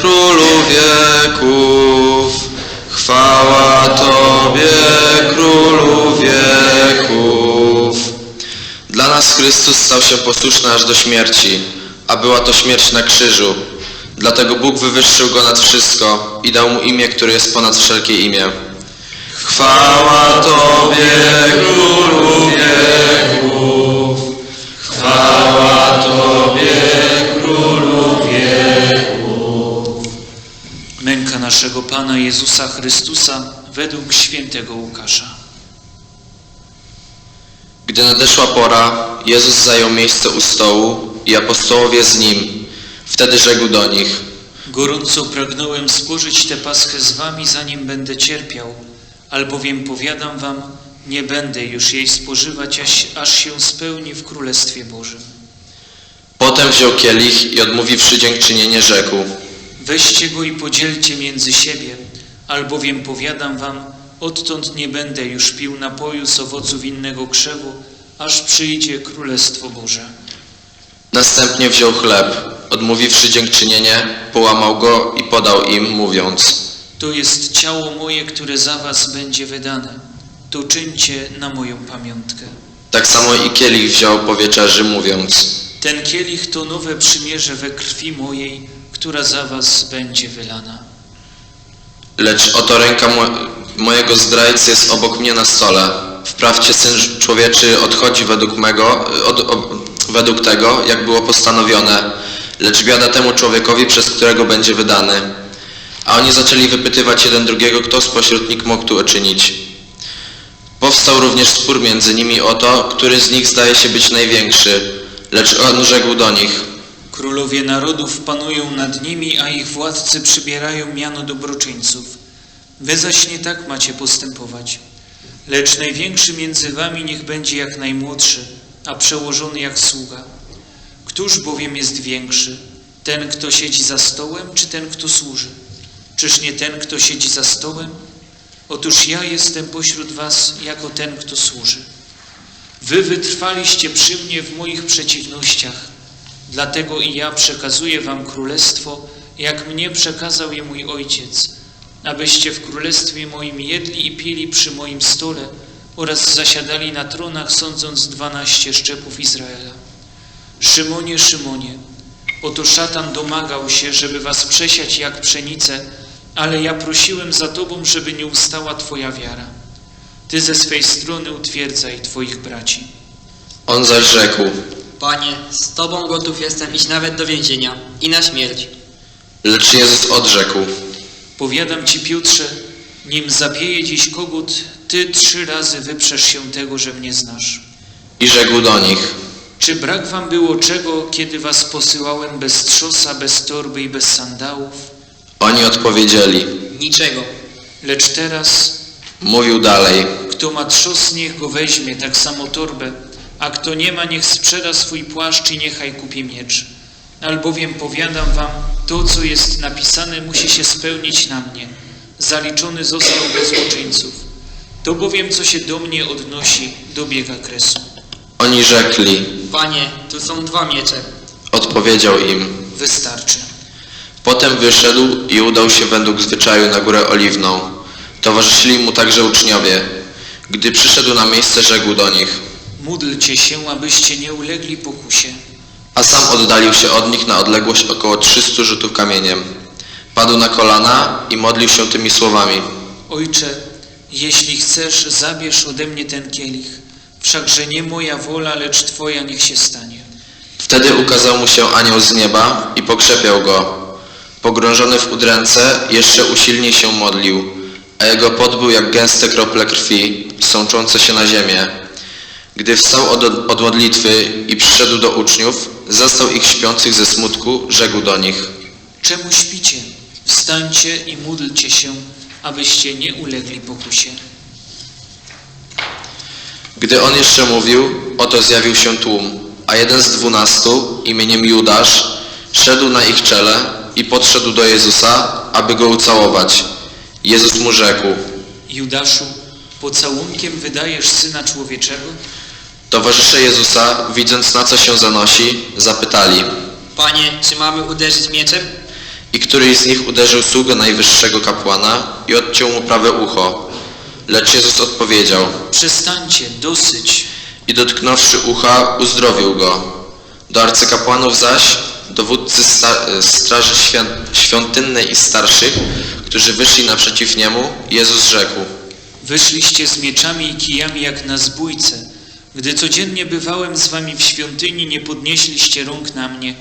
Królu wieków. Chwała Tobie, Królu wieków. Dla nas Chrystus stał się posłuszny aż do śmierci, a była to śmierć na krzyżu. Dlatego Bóg wywyższył Go nad wszystko i dał Mu imię, które jest ponad wszelkie imię. Chwała Tobie, Królu wieków. Naszego Pana Jezusa Chrystusa według świętego Łukasza. Gdy nadeszła pora, Jezus zajął miejsce u stołu i apostołowie z Nim. Wtedy rzekł do nich, Gorąco pragnąłem spożyć tę paschę z wami, zanim będę cierpiał, albowiem powiadam wam, nie będę już jej spożywać, aż, aż się spełni w Królestwie Bożym. Potem wziął kielich i odmówiwszy dziękczynienie rzekł. Weźcie go i podzielcie między siebie, albowiem powiadam wam, odtąd nie będę już pił napoju z owoców innego krzewu, aż przyjdzie Królestwo Boże. Następnie wziął chleb, odmówiwszy dziękczynienie, połamał go i podał im, mówiąc To jest ciało moje, które za was będzie wydane. To czyńcie na moją pamiątkę. Tak samo i kielich wziął po wieczerzy, mówiąc Ten kielich to nowe przymierze we krwi mojej, która za was będzie wylana. Lecz oto ręka mo mojego zdrajcy jest obok mnie na stole. Wprawdzie Syn Człowieczy odchodzi według mego, od, według tego, jak było postanowione, lecz biada temu człowiekowi, przez którego będzie wydany. A oni zaczęli wypytywać jeden drugiego, kto spośród nich mógł tu uczynić. Powstał również spór między nimi o to, który z nich zdaje się być największy, lecz on rzekł do nich – Królowie narodów panują nad nimi, a ich władcy przybierają miano dobroczyńców. Wy zaś nie tak macie postępować. Lecz największy między wami niech będzie jak najmłodszy, a przełożony jak sługa. Któż bowiem jest większy? Ten, kto siedzi za stołem, czy ten, kto służy? Czyż nie ten, kto siedzi za stołem? Otóż ja jestem pośród was jako ten, kto służy. Wy wytrwaliście przy mnie w moich przeciwnościach, dlatego i ja przekazuję wam królestwo, jak mnie przekazał je mój ojciec, abyście w królestwie moim jedli i pili przy moim stole oraz zasiadali na tronach, sądząc dwanaście szczepów Izraela. Szymonie, Szymonie, oto szatan domagał się, żeby was przesiać jak pszenicę, ale ja prosiłem za tobą, żeby nie ustała twoja wiara. Ty ze swej strony utwierdzaj twoich braci. On zaś rzekł Panie, z Tobą gotów jestem iść nawet do więzienia i na śmierć. Lecz Jezus odrzekł Powiadam ci, Piotrze, nim zapieje dziś kogut, ty trzy razy wyprzesz się tego, że mnie znasz. i rzekł do nich Czy brak wam było czego, kiedy was posyłałem bez trzosa, bez torby i bez sandałów? Oni odpowiedzieli. Niczego. Lecz teraz, Mówił dalej. kto ma trzos, niech go weźmie, tak samo torbę, a kto nie ma, niech sprzeda swój płaszcz i niechaj kupi miecz. Albowiem powiadam wam, to, co jest napisane, musi się spełnić na mnie. Zaliczony został do złoczyńców. To bowiem, co się do mnie odnosi, dobiega kresu. Oni rzekli. Panie, tu są dwa miecze. Odpowiedział im. Wystarczy. Potem wyszedł i udał się według zwyczaju na górę oliwną. Towarzyszyli mu także uczniowie. Gdy przyszedł na miejsce, rzekł do nich. Módlcie się, abyście nie ulegli pokusie. A sam oddalił się od nich na odległość około 300 rzutów kamieniem. Padł na kolana i modlił się tymi słowami. Ojcze, jeśli chcesz, zabierz ode mnie ten kielich. Wszakże nie moja wola, lecz Twoja niech się stanie. Wtedy ukazał mu się anioł z nieba i pokrzepiał go. Pogrążony w udręce, jeszcze usilniej się modlił, a jego pot był jak gęste krople krwi, sączące się na ziemię. Gdy wstał od, od modlitwy i przyszedł do uczniów, zastał ich śpiących ze smutku, rzekł do nich. Czemu śpicie? Wstańcie i módlcie się, abyście nie ulegli pokusie. Gdy on jeszcze mówił, oto zjawił się tłum, a jeden z dwunastu, imieniem Judasz, szedł na ich czele i podszedł do Jezusa, aby go ucałować. Jezus mu rzekł, Judaszu, pocałunkiem wydajesz Syna Człowieczego? Towarzysze Jezusa, widząc na co się zanosi, zapytali. Panie, czy mamy uderzyć mieczem? I któryś z nich uderzył sługę najwyższego kapłana i odciął mu prawe ucho. Lecz Jezus odpowiedział Przestańcie, dosyć. i dotknąwszy ucha, uzdrowił go. Do arcykapłanów zaś, dowódcy sta- straży świąt- świątynnej i starszych, którzy wyszli naprzeciw niemu, Jezus rzekł. Wyszliście z mieczami i kijami jak na zbójce. Gdy codziennie bywałem z wami w świątyni, nie podnieśliście rąk na mnie,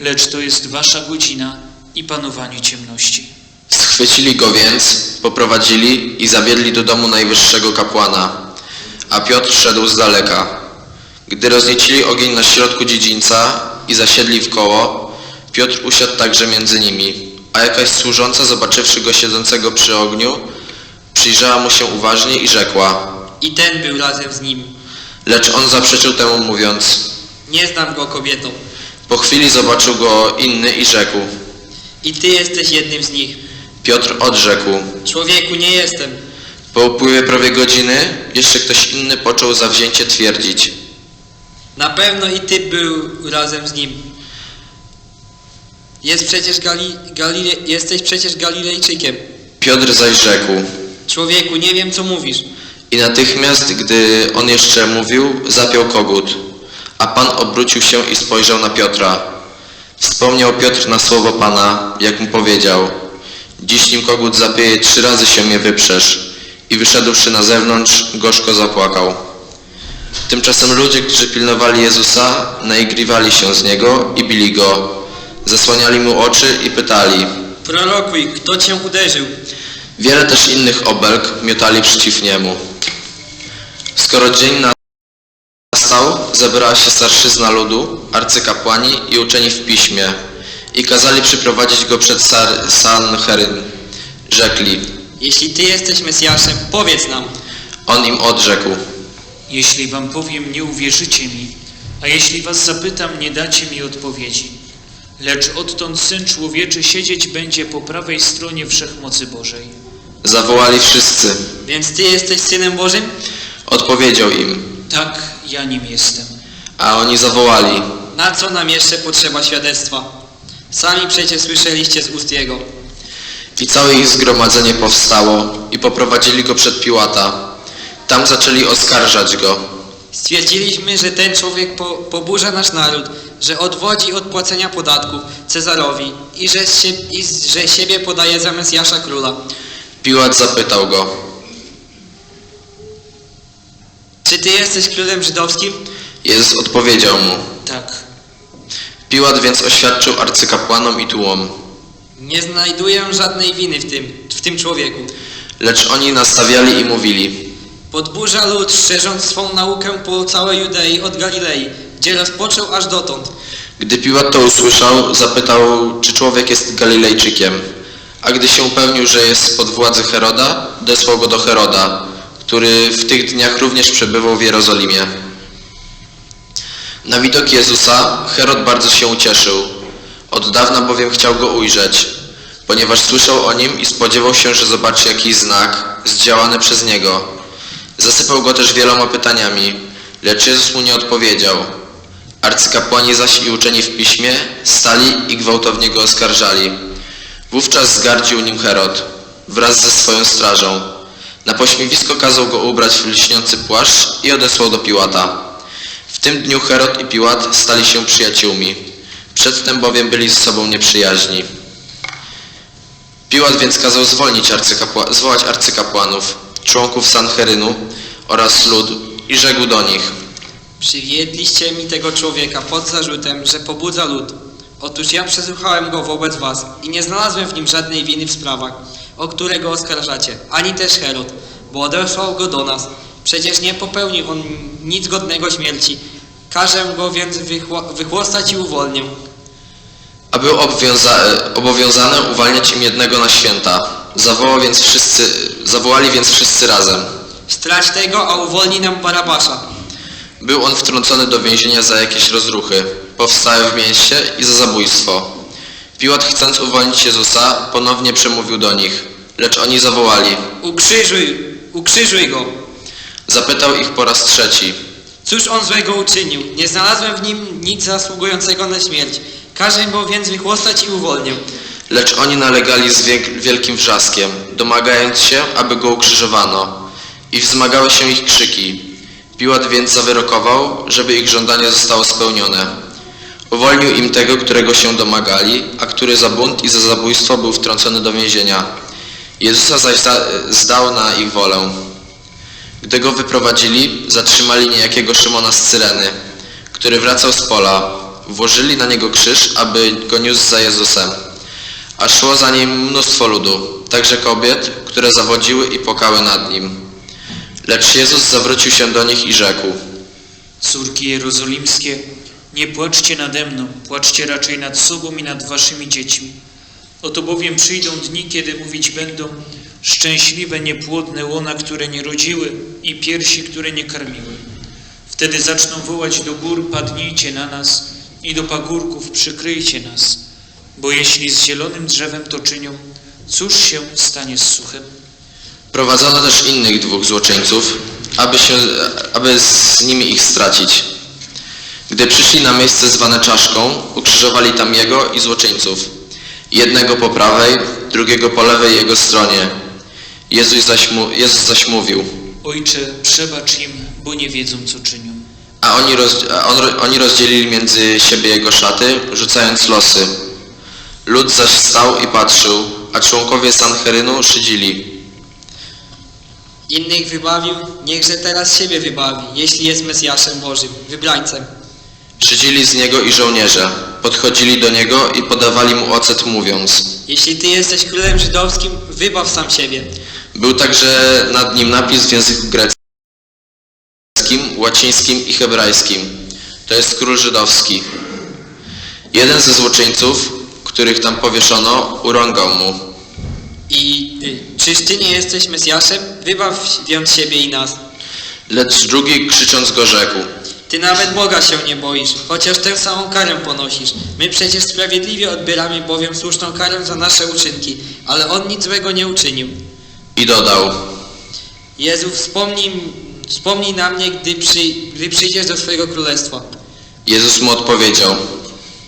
lecz to jest wasza godzina i panowanie ciemności. Schwycili go więc, poprowadzili i zawiedli do domu najwyższego kapłana. A Piotr szedł z daleka. Gdy rozniecili ogień na środku dziedzińca i zasiedli w koło, Piotr usiadł także między nimi. A jakaś służąca, zobaczywszy go siedzącego przy ogniu, przyjrzała mu się uważnie i rzekła. I ten był razem z nim. Lecz on zaprzeczył temu mówiąc. Nie znam go kobieto. Po chwili zobaczył go inny i rzekł. I ty jesteś jednym z nich. Piotr odrzekł. Człowieku, nie jestem. Po upływie prawie godziny jeszcze ktoś inny począł zawzięcie twierdzić. Na pewno i ty był razem z nim. Jest przecież Gali, Galile, jesteś przecież Galilejczykiem. Piotr zaś rzekł. Człowieku, nie wiem co mówisz. I natychmiast, gdy on jeszcze mówił, zapiął kogut. A Pan obrócił się i spojrzał na Piotra. Wspomniał Piotr na słowo Pana, jak mu powiedział. Dziś nim kogut zapieje, trzy razy się mnie wyprzesz. I wyszedłszy na zewnątrz, gorzko zapłakał. Tymczasem ludzie, którzy pilnowali Jezusa, naigriwali się z Niego i bili Go. Zasłaniali Mu oczy i pytali. Prorokuj, kto cię uderzył? Wiele też innych obelg miotali przeciw niemu. Skoro dzień nastał, zebrała się starszyzna ludu, arcykapłani i uczeni w piśmie i kazali przyprowadzić go przed Sar- Sanheryn. Rzekli, Jeśli ty jesteś Mesjaszem, powiedz nam. on im odrzekł, Jeśli wam powiem, nie uwierzycie mi, a jeśli was zapytam, nie dacie mi odpowiedzi. Lecz odtąd Syn Człowieczy siedzieć będzie po prawej stronie Wszechmocy Bożej. zawołali wszyscy. Więc ty jesteś Synem Bożym? Odpowiedział im, Tak, ja nim jestem. a oni zawołali, Na co nam jeszcze potrzeba świadectwa? Sami przecież słyszeliście z ust Jego. I całe ich zgromadzenie powstało i poprowadzili go przed Piłata. Tam zaczęli oskarżać go. Stwierdziliśmy, że ten człowiek po, poburza nasz naród, że odwodzi od płacenia podatków Cezarowi i że, się, i że siebie podaje za Mesjasza Króla. Piłat zapytał go, Czy ty jesteś królem żydowskim? Jezus odpowiedział mu, Tak, Piłat więc oświadczył arcykapłanom i tłumom. Nie znajduję żadnej winy w tym, w tym człowieku. Lecz oni nastawiali i mówili. Podburza lud, szerząc swą naukę po całej Judei od Galilei, gdzie rozpoczął aż dotąd. Gdy Piłat to usłyszał, zapytał, czy człowiek jest Galilejczykiem. A gdy się upewnił, że jest pod władzy Heroda, odesłał go do Heroda, który w tych dniach również przebywał w Jerozolimie. Na widok Jezusa Herod bardzo się ucieszył. Od dawna bowiem chciał go ujrzeć, ponieważ słyszał o nim i spodziewał się, że zobaczy jakiś znak zdziałany przez niego. Zasypał go też wieloma pytaniami, lecz Jezus mu nie odpowiedział. Arcykapłani zaś i uczeni w piśmie stali i gwałtownie go oskarżali. Wówczas zgardził nim Herod wraz ze swoją strażą. Na pośmiewisko kazał go ubrać w lśniący płaszcz i odesłał do Piłata. W tym dniu Herod i Piłat stali się przyjaciółmi. Przedtem bowiem byli z sobą nieprzyjaźni. Piłat więc kazał zwolnić arcykapła- zwołać arcykapłanów, członków Sanherynu oraz lud i rzekł do nich – Przywiedliście mi tego człowieka pod zarzutem, że pobudza lud. Otóż ja przesłuchałem go wobec was i nie znalazłem w nim żadnej winy w sprawach, o które go oskarżacie, ani też Herod, bo odesłał go do nas. Przecież nie popełnił on nic godnego śmierci. Każę go więc wychło- wychłostać i uwolnię. A był obwiąza- obowiązany uwalniać im jednego na święta. Zawołał więc wszyscy, zawołali więc wszyscy razem. Strać tego, a uwolni nam Barabasza. Był on wtrącony do więzienia za jakieś rozruchy, powstałe w mieście i za zabójstwo. Piłat chcąc uwolnić Jezusa, ponownie przemówił do nich, lecz oni zawołali. Ukrzyżuj, ukrzyżuj go. Zapytał ich po raz trzeci. Cóż on złego uczynił? Nie znalazłem w nim nic zasługującego na śmierć. Każę go więc wychłostać i uwolnię. Lecz oni nalegali z wielkim wrzaskiem, domagając się, aby go ukrzyżowano. I wzmagały się ich krzyki. Piłat więc zawyrokował, żeby ich żądanie zostało spełnione. Uwolnił im tego, którego się domagali, a który za bunt i za zabójstwo był wtrącony do więzienia. Jezusa zaś za- zdał na ich wolę. Gdy go wyprowadzili, zatrzymali niejakiego Szymona z Cyreny, który wracał z pola. Włożyli na niego krzyż, aby go niósł za Jezusem. A szło za nim mnóstwo ludu, także kobiet, które zawodziły i płakały nad nim. Lecz Jezus zawrócił się do nich i rzekł. Córki jerozolimskie, nie płaczcie nade mną, płaczcie raczej nad sobą i nad waszymi dziećmi. Oto bowiem przyjdą dni, kiedy mówić będą szczęśliwe niepłodne łona, które nie rodziły i piersi, które nie karmiły. Wtedy zaczną wołać do gór, padnijcie na nas i do pagórków przykryjcie nas. Bo jeśli z zielonym drzewem to czynią, cóż się stanie z suchem? Prowadzono też innych dwóch złoczyńców, aby, się, aby z nimi ich stracić. Gdy przyszli na miejsce zwane czaszką, ukrzyżowali tam jego i złoczyńców. Jednego po prawej, drugiego po lewej jego stronie. Jezus zaś, mu, Jezus zaś mówił, Ojcze, przebacz im, bo nie wiedzą, co czynią. a oni, roz, a on, oni rozdzielili między siebie jego szaty, rzucając losy. Lud zaś stał i patrzył, a członkowie Sanherynu szydzili. Innych wybawił, niechże teraz siebie wybawi, jeśli jest Mesjaszem Bożym, wybrańcem. Szydzili z niego i żołnierze. Podchodzili do niego i podawali mu ocet mówiąc. Jeśli ty jesteś królem żydowskim, wybaw sam siebie. Był także nad nim napis w języku greckim, łacińskim i hebrajskim. To jest król żydowski. Jeden ze złoczyńców, których tam powieszono, urągał mu. I y, czyż ty nie jesteś Mesjaszem? Wybaw więc siebie i nas. Lecz drugi krzycząc go rzekł. Ty nawet Boga się nie boisz, chociaż tę samą karę ponosisz. My przecież sprawiedliwie odbieramy bowiem słuszną karę za nasze uczynki, ale On nic złego nie uczynił. I dodał. Jezu, wspomnij, wspomnij na mnie, gdy, przy, gdy przyjdziesz do swojego królestwa. Jezus mu odpowiedział.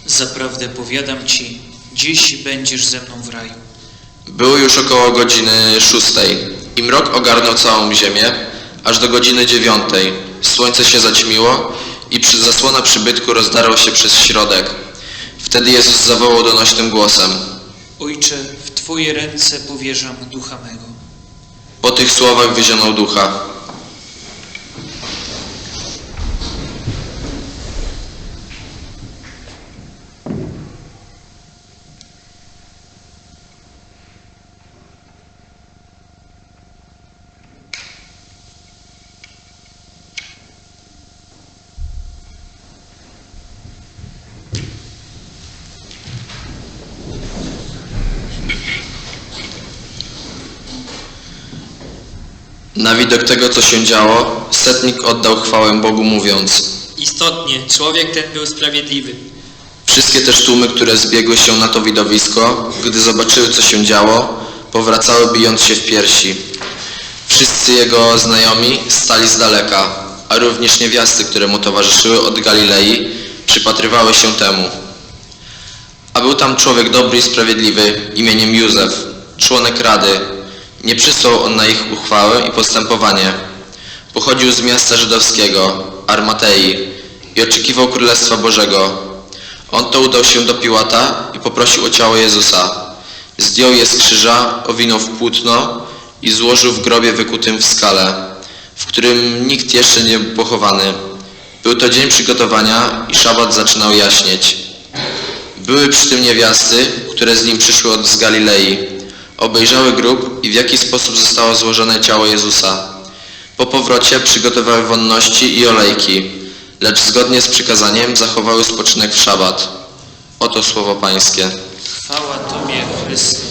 Zaprawdę powiadam ci, dziś będziesz ze mną w raju. Było już około godziny szóstej i mrok ogarnął całą ziemię, aż do godziny dziewiątej. Słońce się zaćmiło i przy zasłona przybytku rozdarła się przez środek. Wtedy Jezus zawołał donośnym głosem. Ojcze, w Twoje ręce powierzam ducha mego. Po tych słowach wyzionął ducha. Na widok tego, co się działo, setnik oddał chwałę Bogu mówiąc. Istotnie, człowiek ten był sprawiedliwy. Wszystkie też tłumy, które zbiegły się na to widowisko, gdy zobaczyły, co się działo, powracały bijąc się w piersi. Wszyscy jego znajomi stali z daleka, a również niewiasty, które mu towarzyszyły od Galilei, przypatrywały się temu. A był tam człowiek dobry i sprawiedliwy imieniem Józef, członek Rady. Nie przysłał on na ich uchwałę i postępowanie. Pochodził z miasta żydowskiego, Armatei i oczekiwał Królestwa Bożego. On to udał się do Piłata i poprosił o ciało Jezusa. Zdjął je z krzyża, owinął w płótno i złożył w grobie wykutym w skale, w którym nikt jeszcze nie był pochowany. Był to dzień przygotowania i szabat zaczynał jaśnieć. Były przy tym niewiasty, które z nim przyszły od z Galilei. Obejrzały grób i w jaki sposób zostało złożone ciało Jezusa. Po powrocie przygotowały wonności i olejki, lecz zgodnie z przykazaniem zachowały spoczynek w szabat. Oto słowo Pańskie. Chwała Tobie, Chryste.